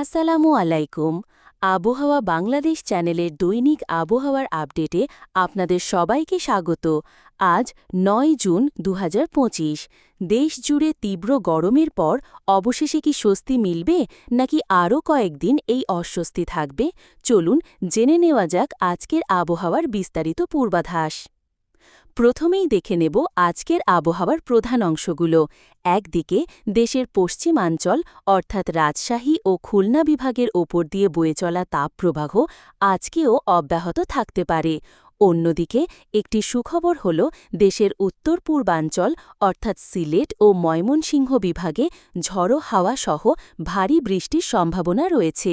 আসসালামু আলাইকুম। আবহাওয়া বাংলাদেশ চ্যানেলের দৈনিক আবহাওয়ার আপডেটে আপনাদের সবাইকে স্বাগত। আজ নয় জুন দু দেশ জুড়ে তীব্র গরমের পর অবশেষে কি স্বস্তি মিলবে, নাকি আরও কয়েকদিন এই অস্বস্তি থাকবে? চলুন জেনে নেওয়া যাক আজকের আবহাওয়ার বিস্তারিত পূর্বাভাস। প্রথমেই দেখে নেব আজকের আবহাওয়ার প্রধান অংশগুলো। একদিকে, দেশের পশ্চিমাঞ্চল, অর্থাৎ রাজশাহী ও খুলনা বিভাগের ওপর দিয়ে বয়ে চলা তাপপ্রবাহ আজকেও অব্যাহত থাকতে পারে। অন্যদিকে, একটি সুখবর হল, দেশের উত্তর পূর্বাঞ্চল অর্থাৎ সিলেট ও ময়মনসিংহ বিভাগে ঝড়ো হাওয়া সহ ভারী বৃষ্টির সম্ভাবনা রয়েছে।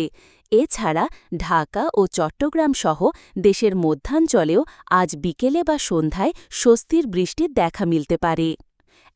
এছাড়া, ঢাকা ও চট্টগ্রাম সহ দেশের মধ্যাঞ্চলেও আজ বিকেলে বা সন্ধ্যায় স্বস্তির বৃষ্টির দেখা মিলতে পারে।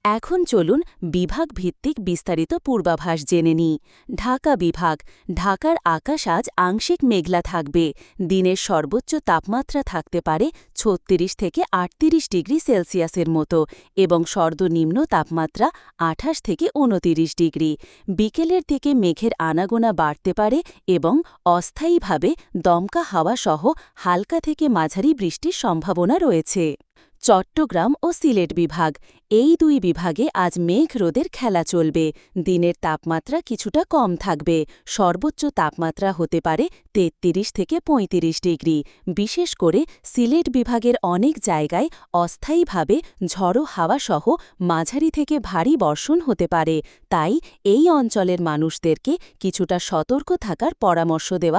এখন চলুন বিভাগ ভিত্তিক বিস্তারিত পূর্বাভাস জেনে নিই। ঢাকা বিভাগ, ঢাকার আকাশ আজ আংশিক মেঘলা থাকবে। দিনের সর্বোচ্চ তাপমাত্রা থাকতে পারে ছত্রিশ থেকে আটত্রিশ ডিগ্রি সেলসিয়াসের মতো এবং সর্বনিম্ন তাপমাত্রা আঠাশ থেকে উনতিরিশ ডিগ্রি। বিকেলের দিকে মেঘের আনাগোনা বাড়তে পারে এবং অস্থায়ীভাবে দমকা হাওয়া সহ হালকা থেকে মাঝারি বৃষ্টির সম্ভাবনা রয়েছে। চট্টগ্রাম ও সিলেট বিভাগ। এই দুই বিভাগে আজ মেঘ রোদের খেলা চলবে। দিনের তাপমাত্রা কিছুটা কম থাকবে। সর্বোচ্চ তাপমাত্রা হতে পারে ৩৩ থেকে ৩৫ ডিগ্রি। বিশেষ করে সিলেট বিভাগের অনেক জায়গায় অস্থায়ীভাবে ঝড়ো হাওয়াসহ মাঝারি থেকে ভারী বর্ষণ হতে পারে। তাই এই অঞ্চলের মানুষদেরকে কিছুটা সতর্ক থাকার পরামর্শ দেওয়া